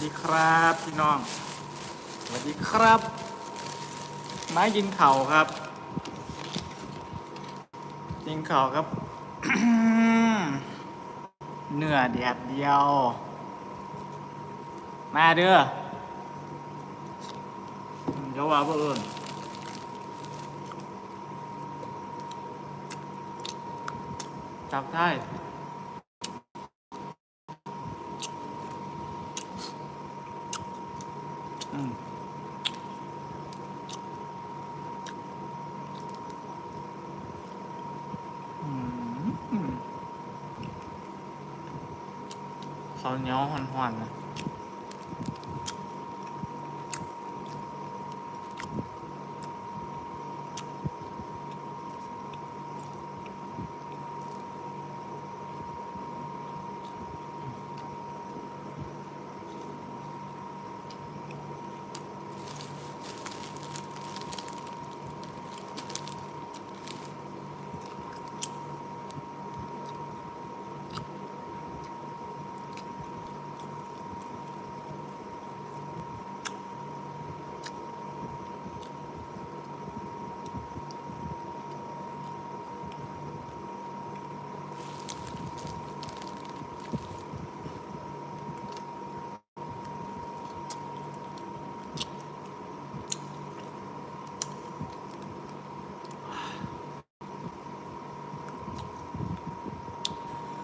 ดีครับพี่น้อง สวัสดีครับ ไม้ยินเข่าครับ ยินเข่าครับ เนื้อแดดเดียว มาเด้อเดี๋ยวว่าเพื่อนจับได้ อืมอืมอืม ข้าวเหนียวหวานๆนะ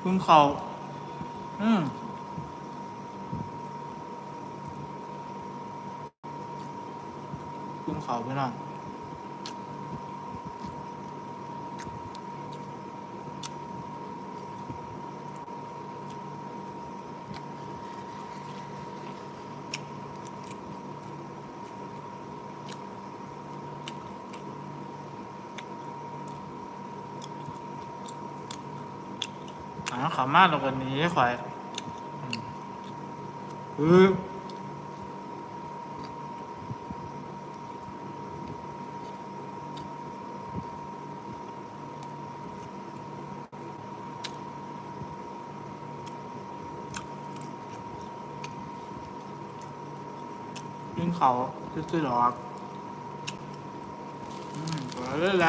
คุณเขาอืมคุณเขาไปหน่อย อ่าขามากกว่านี้ข่อยอืมเออพึ่งเขาซื้อๆหรอกอืมเปิดเลยไร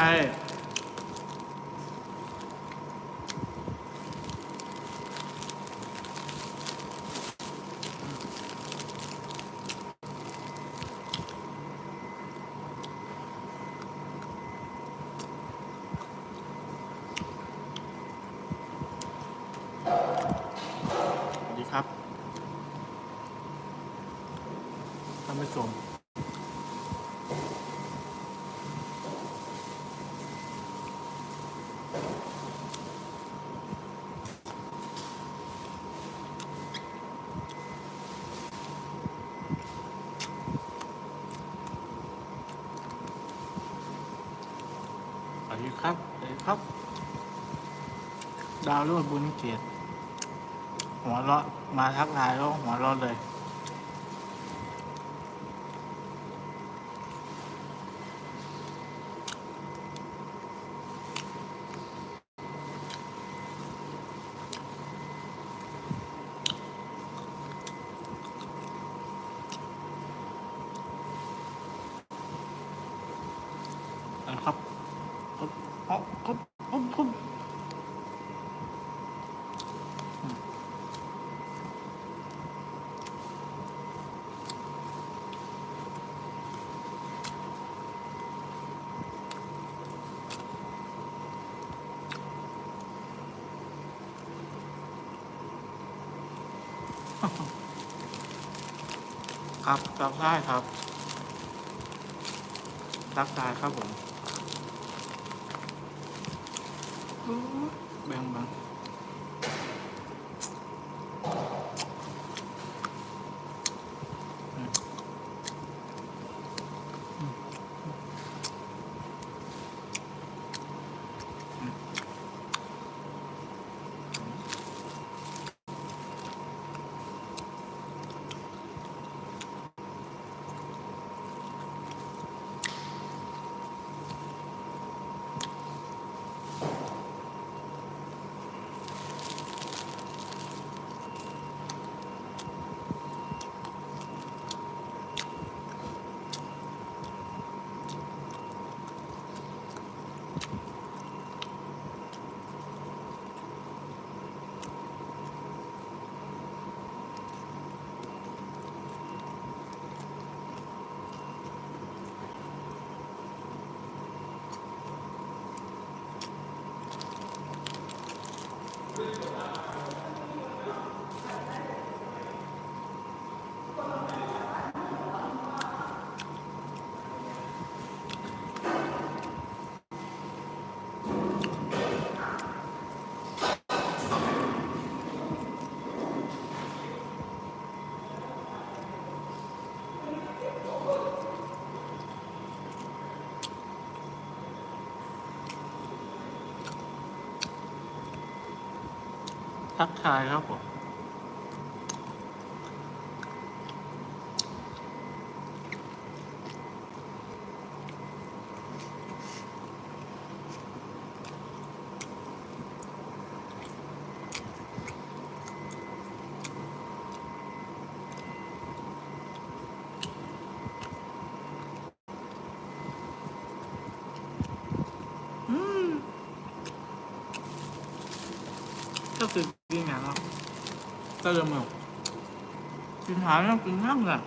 สวัสดีครับท่านผู้ ชม สวัสดีครับสวัสดีครับ ดาวรุ่งบุญเกียรติหัวเราะมาทักทายแล้วหัวเราะเลย นะครับครับครับครับครับครับ ครับรับได้ครับ รับได้ครับผมแบ่งแบ่ง ทักทายครับผม อืม ก็คือกินอย่างเนาะก็เลยมึงกินหายแล้วกินนั่งเลย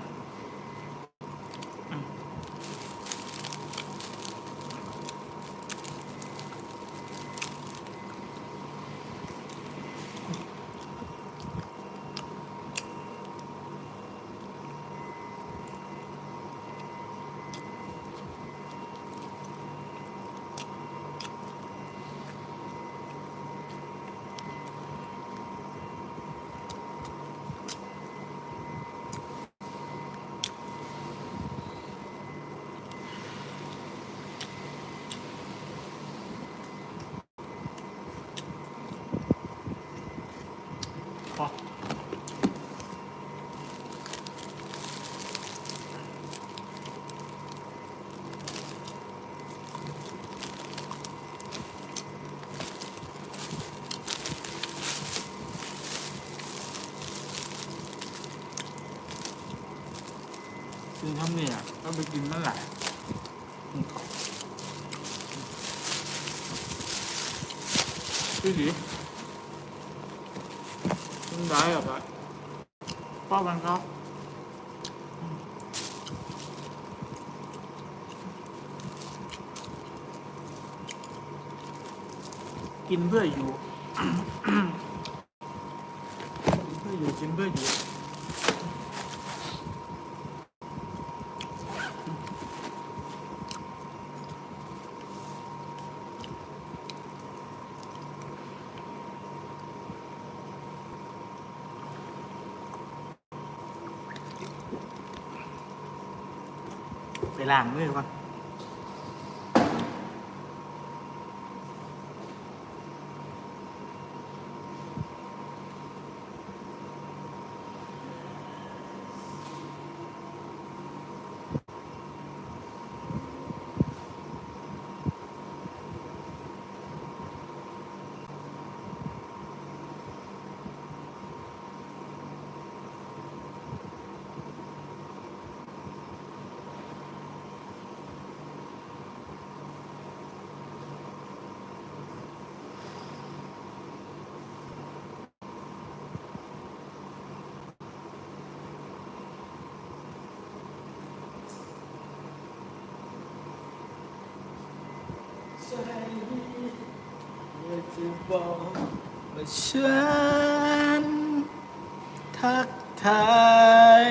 อกินข้าวเหนียก็ไปกินนั่นแหละพี่สี มันได้หรอปะป้ามันเขากินเพื่ออยู่ กินเพื่ออยู่กินเพื่ออยู่ ไปล้างมือก่อน จะบอกว่าฉันทักทาย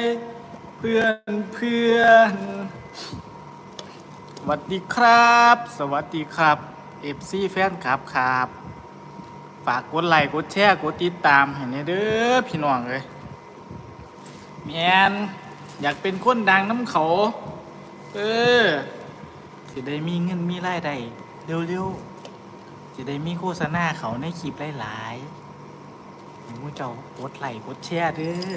เพื่อนเพื่อนสวัสดีครับ สวัสดีครับเอฟซีแฟนครับครับ ฝากกดไลค์กดแชร์กดติดตามให้แหน่เด้อพี่น้องเลยแมนอยากเป็นคนดังน้ำเขา เออสิได้มีเงินมีรายได้เร็วๆ สิได้มีโฆษณาเขาในคลิปหลายๆให้หมูเจ้ากดไหลค์กดแชร์เด้อ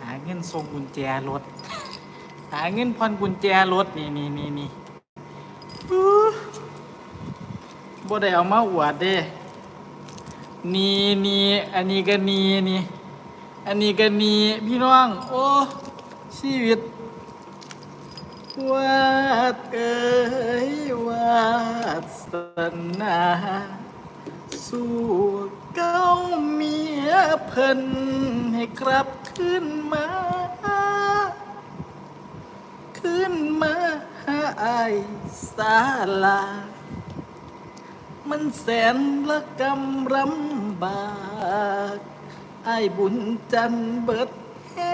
หาเงินส่งกุญแจรถ หาเงินผ่อนกุญแจรถนี่นี่นี่นี่อู้บ่ได้เอามาอวดเด้นี่นี่อันนี้ก็นี่นี่ อันนี้ก็นี่พี่น้อง โอ้ชีวิต วาดเอ้ยวาสนาสู่เก้าเมียเพิ่นให้กลับขึ้นมา ขึ้นมาหาไอายสาลา มันแสนละกำรำบาก ไอ้บุญจันทร์เบิดแห้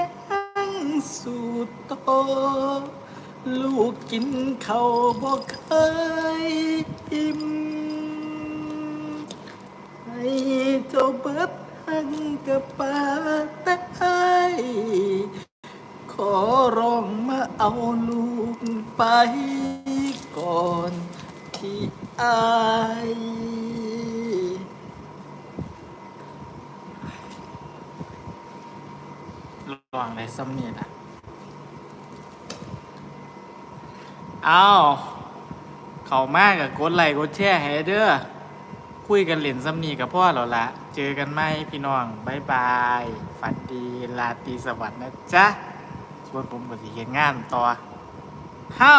งสู่โต ลูกกินข้าวบ่เคยอิ่มให้เจ้าเบิดหังกับปาแต่ไอขอร้องมาเอาลูกไปก่อนที่อายระวังไรซ้ำเนี่ยนะ เอาเขามากกับกดไลค์กดแชร์ให้เด้อคุยกันเหรียญซ้ำนีกับพ่อเราละเจอกันไหมพี่น้องบายบาย ฝันดีลาตรีสวัสดิ์นะจ๊ะส่วนผมก็สิเฮ็นงานต่อห้า